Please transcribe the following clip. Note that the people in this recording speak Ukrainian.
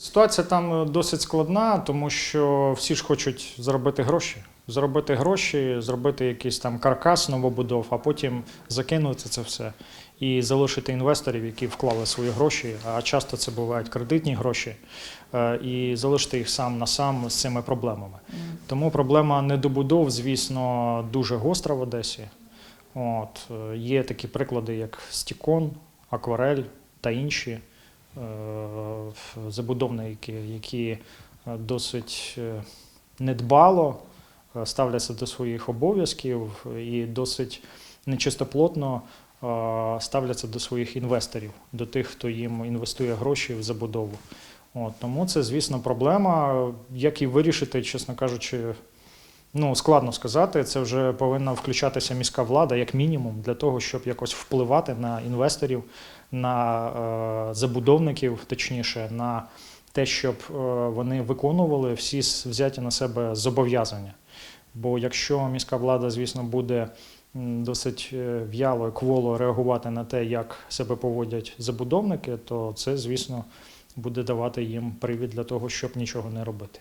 Ситуація там е, досить складна, тому що всі ж хочуть заробити гроші. Заробити гроші, зробити якийсь там каркас новобудов, а потім закинути це все і залишити інвесторів, які вклали свої гроші, а часто це бувають кредитні гроші, е, і залишити їх сам на сам з цими проблемами. Тому проблема недобудов, звісно, дуже гостра в Одесі. От, е, є такі приклади, як Стікон, Акварель та інші забудовники, які е, досить е, недбало е, ставляться до своїх обов'язків і досить нечистоплотно е, ставляться до своїх інвесторів, до тих, хто їм інвестує гроші в забудову. От, тому це, звісно, проблема. Як її вирішити, чесно кажучи, ну складно сказати. Це вже повинна включатися міська влада, як мінімум, для того, щоб якось впливати на інвесторів, на е, забудовників, точніше, на те, щоб е, вони виконували всі взяті на себе зобов'язання. Бо якщо міська влада, звісно, буде досить е, в'яло і кволо реагувати на те, як себе поводять забудовники, то це, звісно, буде давати їм привід для того, щоб нічого не робити.